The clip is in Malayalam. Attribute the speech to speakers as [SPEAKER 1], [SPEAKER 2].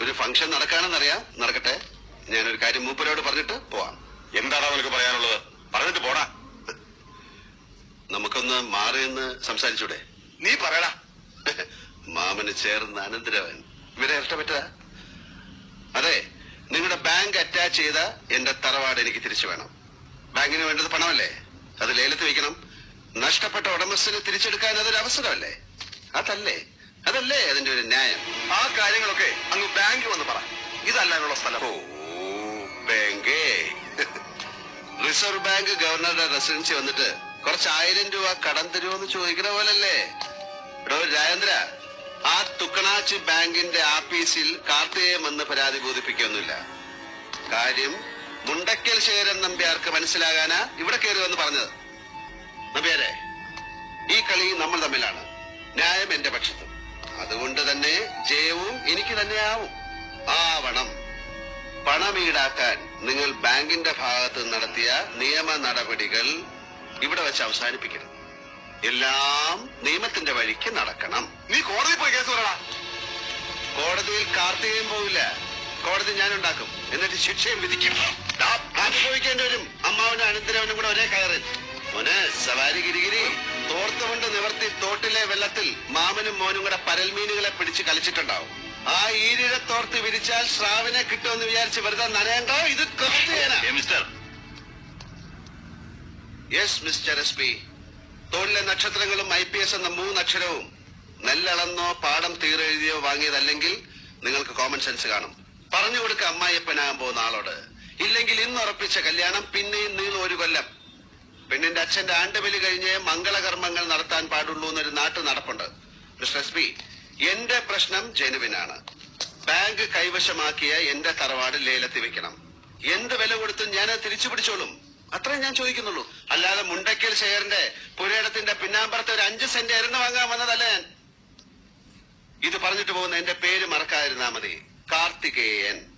[SPEAKER 1] ഒരു ഫംഗ്ഷൻ നടക്കാനെന്നറിയാം നടക്കട്ടെ. ഞാനൊരു കാര്യം മൂപ്പരോട് പറഞ്ഞിട്ട് പോവാം.
[SPEAKER 2] എന്താടാ നിനക്ക് പറയാനുള്ളത്? പറഞ്ഞിട്ട് പോടാ.
[SPEAKER 1] നമുക്കൊന്ന് മാറി എന്ന് സംസാരിച്ചൂടെ?
[SPEAKER 2] നീ പറയടാ.
[SPEAKER 1] മാമന് ചേർന്ന അനന്തരവൻ. ഇവരെ ഇഷ്ടപ്പെട്ടതാ അതെ നിങ്ങളുടെ ബാങ്ക് അറ്റാച്ച് ചെയ്ത എന്റെ തറവാട് എനിക്ക് തിരിച്ചു വേണം. ബാങ്കിന് വേണ്ടത് പണമല്ലേ? അത് ലേലത്ത് വെക്കണം നഷ്ടപ്പെട്ട ഉടമസ്ഥന് തിരിച്ചെടുക്കാൻ അതൊരു അവസരമല്ലേ? അതല്ലേ? അതല്ലേ അതിന്റെ ഒരു ന്യായം?
[SPEAKER 2] ആ കാര്യങ്ങളൊക്കെ അങ്ങ് ബാങ്ക് വന്ന് പറ. ഇതല്ലാനുള്ള സ്ഥലം.
[SPEAKER 1] ഓ ബാങ്കേ. റിസർവ് ബാങ്ക് ഗവർണറുടെ റെസിഡൻസി വന്നിട്ട് കുറച്ച് ആയിരം രൂപ കടം തരുമോന്ന് ചോദിക്കുന്ന പോലല്ലേ? എടോ രാജേന്ദ്ര ആ തുക്കണാച്ച് ബാങ്കിന്റെ ആഫീസിൽ കാർത്തികേയം വന്ന് പരാതി ബോധിപ്പിക്കൊന്നുമില്ല. കാര്യം മുണ്ടക്കൽ ശേഖരൻ നമ്പ്യാർക്ക് മനസ്സിലാകാനാ ഇവിടെ കയറി വന്ന് പറഞ്ഞത്. നമ്പ്യാരെ ഈ കളി നമ്മൾ തമ്മിലാണ്. ന്യായം എന്റെ പക്ഷത്തും. അതുകൊണ്ട് തന്നെ ജയവും എനിക്ക് തന്നെയാവും. ആവണം പണം ഈടാക്കാൻ നിങ്ങൾ ബാങ്കിന്റെ ഭാഗത്ത് നടത്തിയ നിയമ നടപടികൾ ഇവിടെ വെച്ച് അവസാനിപ്പിക്കണം എല്ലാം നിയമത്തിന്റെ വഴിക്ക് നടക്കണം.
[SPEAKER 2] നീ കോടതി പോയി കേസ് പറയടാ.
[SPEAKER 1] കോടതിയിൽ കാർത്തികയും പോവില്ല. കോടതി ഞാൻ ഉണ്ടാക്കും എന്നിട്ട് ശിക്ഷയും വിധിക്കും. അനുഭവിക്കേണ്ടി വരും. അമ്മാവനും അനന്തരവനും കൂടെ ഒരേ കയറിൽ. മോനെ സവാരി ഗിരിഗിരി തോർത്തുകൊണ്ട് നിവർത്തി തോട്ടിലെ വെള്ളത്തിൽ മാമനും മോനും കൂടെ പരൽമീനുകളെ പിടിച്ച് കളിച്ചിട്ടുണ്ടാവും. ആ ഈരിഴ തോർത്ത് വിരിച്ചാൽ ശ്രാവിനെ കിട്ടുമെന്ന് വിചാരിച്ച് വെറുതെ നനയണ്ടോ? ഇത്.
[SPEAKER 2] Mister
[SPEAKER 1] yes mister S P തോട്ടിലെ നക്ഷത്രങ്ങളും ഐ പി എസ് എന്ന മൂന്നക്ഷരവും നെല്ലളന്നോ പാടം തീരെഴുതിയോ വാങ്ങിയതല്ലെങ്കിൽ നിങ്ങൾക്ക് കോമൺ സെൻസ് കാണും. പറഞ്ഞു കൊടുക്ക അമ്മായിയപ്പനാകാൻ പോകുന്ന ആളോട്. ഇല്ലെങ്കിൽ ഇന്ന് ഉറപ്പിച്ച കല്യാണം പിന്നെയും നീളും ഒരു കൊല്ലം. പെണ്ണിന്റെ അച്ഛന്റെ ആണ്ടുബലി കഴിഞ്ഞ് മംഗളകർമ്മങ്ങൾ നടത്താൻ പാടുള്ളൂ എന്നൊരു നാട്ടു നടപ്പുണ്ട്. മിസ്റ്റർ എസ് പി എന്റെ പ്രശ്നം ജനുവിനാണ്. ബാങ്ക് കൈവശമാക്കിയ എന്റെ തറവാട് ലേലത്തിൽ വെക്കണം. എന്ത് വില കൊടുത്തും ഞാൻ അത് തിരിച്ചു പിടിച്ചോളും. അത്രയും ഞാൻ ചോദിക്കുന്നുള്ളൂ. അല്ലാതെ മുണ്ടക്കൽ ഷെയറിന്റെ പുരയിടത്തിന്റെ പിന്നാമ്പറത്തെ ഒരു അഞ്ച് സെന്റ് എരണ്ട വാങ്ങാൻ വന്നതല്ല ഞാൻ? ഇത് പറഞ്ഞിട്ട് പോകുന്ന എന്റെ പേര് മറക്കാതിരുന്നാ മതി. കാർത്തികേയൻ.